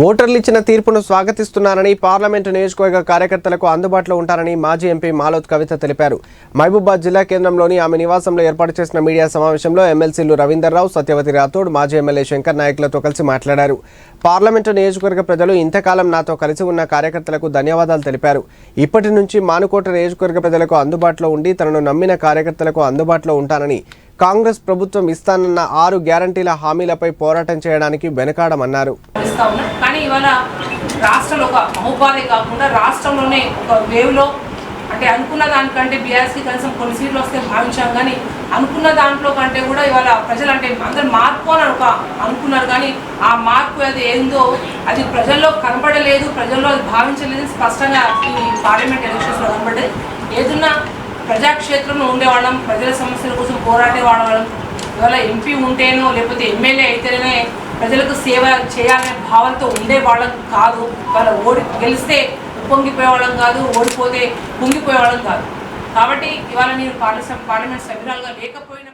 ఓటర్లు ఇచ్చిన తీర్పును స్వాగతిస్తున్నారని పార్లమెంటు నియోజకవర్గ కార్యకర్తలకు అందుబాటులో ఉంటారని మాజీ ఎంపీ మాలోత్ కవిత తెలిపారు. మహబూబాద్ జిల్లా కేంద్రంలోని ఆమె నివాసంలో ఏర్పాటు చేసిన మీడియా సమావేశంలో ఎమ్మెల్సీలు రవీందర్రావు సత్యవతి రాథోడ్ మాజీ ఎమ్మెల్యే శంకర్ నాయకులతో కలిసి మాట్లాడారు. పార్లమెంటు నియోజకవర్గ ప్రజలు ఇంతకాలం నాతో కలిసి ఉన్న కార్యకర్తలకు ధన్యవాదాలు తెలిపారు. ఇప్పటి నుంచి మానుకోట నియోజకవర్గ ప్రజలకు అందుబాటులో ఉండి తనను నమ్మిన కార్యకర్తలకు అందుబాటులో ఉంటానని కాంగ్రెస్ ప్రభుత్వం ఇస్తానన్న ఆరు గ్యారంటీల హామీలపై పోరాటం చేయడానికి వెనకాడమన్నారు. కానీ ఇవాళ రాష్ట్రంలో ఒక మహోపాధి కాకుండా రాష్ట్రంలోనే ఒక వేవ్లో అంటే అనుకున్న దానికంటే బీఆర్ఎస్కి కనీసం కొన్ని సీట్లు వస్తే భావించాం. కానీ అనుకున్న దాంట్లో కంటే కూడా ఇవాళ ప్రజలు అంటే అందరు మార్పు అని ఒక అనుకున్నారు. కానీ ఆ మార్పు అది ఏందో అది ప్రజల్లో కనబడలేదు ప్రజల్లో అది భావించలేదు స్పష్టంగా ఈ పార్లమెంట్ ఎలక్షన్స్లో కనబడ్డది ప్రజాక్షేత్రంలో ఉండేవాళ్ళం ప్రజల సమస్యల కోసం పోరాడేవాళ్ళం. ఇవాళ ఎంపీ ఉంటేనో లేకపోతే ఎమ్మెల్యే అయితేనే ప్రజలకు సేవ చేయాలనే భావంతో ఉండేవాళ్ళం కాదు. వాళ్ళ ఓడి గెలిస్తే ఉప్పొంగిపోయేవాళ్ళం కాదు ఓడిపోతే పొంగిపోయేవాళ్ళం కాదు. కాబట్టి ఇవాళ నేను పార్లమెంట్ పార్లమెంట్ సభ్యురాలుగా లేకపోయినా